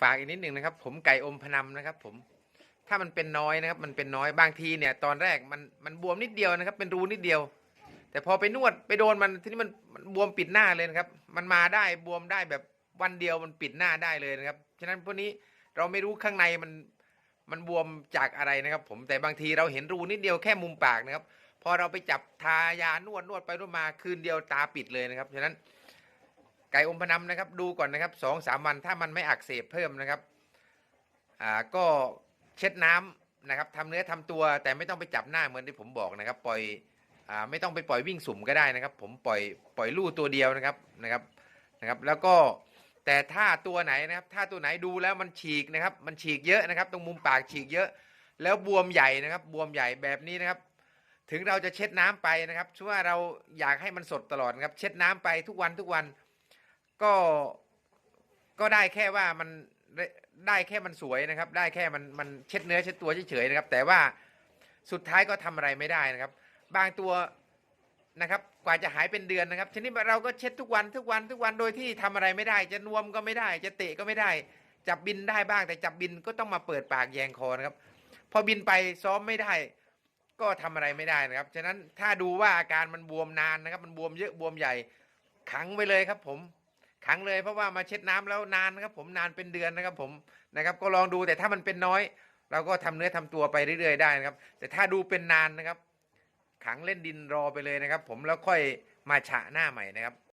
ฝากอีกนิดหนึ่งนะครับ ผมไก่อมพนำนะครับ ผม ถ้ามันเป็นน้อยนะครับ มันเป็นน้อยบางทีเนี่ย ตอนแรกมันมันบวมนิดเดียวนะครับ เป็นรูนิดเดียว แต่พอไปนวดไปโดนมันทีนี้มันมันบวมปิดหน้าเลยนะครับ มันมาได้บวมได้แบบวันเดียวมันปิดหน้าได้เลยนะครับฉะนั้นพวกนี้เราไม่รู้ข้างในมันมันบวมจากอะไรนะครับ ผมแต่บางทีเราเห็นรูนิดเดียวแค่มุมปากนะครับ พอเราไปจับทายานวดนวดไปนวดมาคืนเดียวตาปิดเลยนะครับฉะนั้น ไก่อมพนำนะครับดูก่อนนะครับสองสามวันถ้ามันไม่อักเสบเพิ่มนะครับอ่าก็เช็ดน้ำนะครับทำเนื้อทำตัวแต่ไม่ต้องไปจับหน้าเหมือนที่ผมบอกนะครับ ปล่อยอ่าไม่ต้องไปปล่อยวิ่งสุ่มก็ได้นะครับ ผมปล่อยปล่อยลู่ตัวเดียวนะครับนะครับนะครับ แล้วก็แต่ถ้าตัวไหนนะครับ ถ้าตัวไหนดูแล้วมันฉีกนะครับ มันฉีกเยอะนะครับ ตรงมุมปากฉีกเยอะ แล้วบวมใหญ่นะครับ บวมใหญ่แบบนี้นะครับ ถึงเราจะเช็ดน้ำไปนะครับชื่วเราอยากให้มันสดตลอดนะครับ เช็ดน้ำไปทุกวันทุกวัน ก็ก็ได้แค่ว่ามันได้ได้แค่มันสวยนะครับ ได้แค่มันมันเช็ดเนื้อเช็ดตัวเฉยๆนะครับ แต่ว่าสุดท้ายก็ทำอะไรไม่ได้นะครับ บางตัวนะครับกว่าจะหายเป็นเดือนนะครับทีนี้เราก็เช็ดทุกวันทุกวันทุกวันโดยที่ทำอะไรไม่ได้ จะนวมก็ไม่ได้ จะเตะก็ไม่ได้ จับบินได้บ้าง แต่จับบินก็ต้องมาเปิดปากแยงคอนะครับ พอบินไปซ้อมไม่ได้ ก็ทำอะไรไม่ได้นะครับฉะนั้นถ้าดูว่าอาการมันบวมนานนะครับ มันบวมเยอะบวมใหญ่ขังไว้เลยครับผม ขังเลยเพราะว่ามาเช็ดน้ำแล้วนานนะครับผมนานเป็นเดือนนะครับผมนะครับก็ลองดูแต่ถ้ามันเป็นน้อย เราก็ทำเนื้อทำตัวไปเรื่อยๆได้นะครับ แต่ถ้าดูเป็นนานนะครับ ขังเล่นดินรอไปเลยนะครับ ผมแล้วค่อยมาฉะหน้าใหม่นะครับ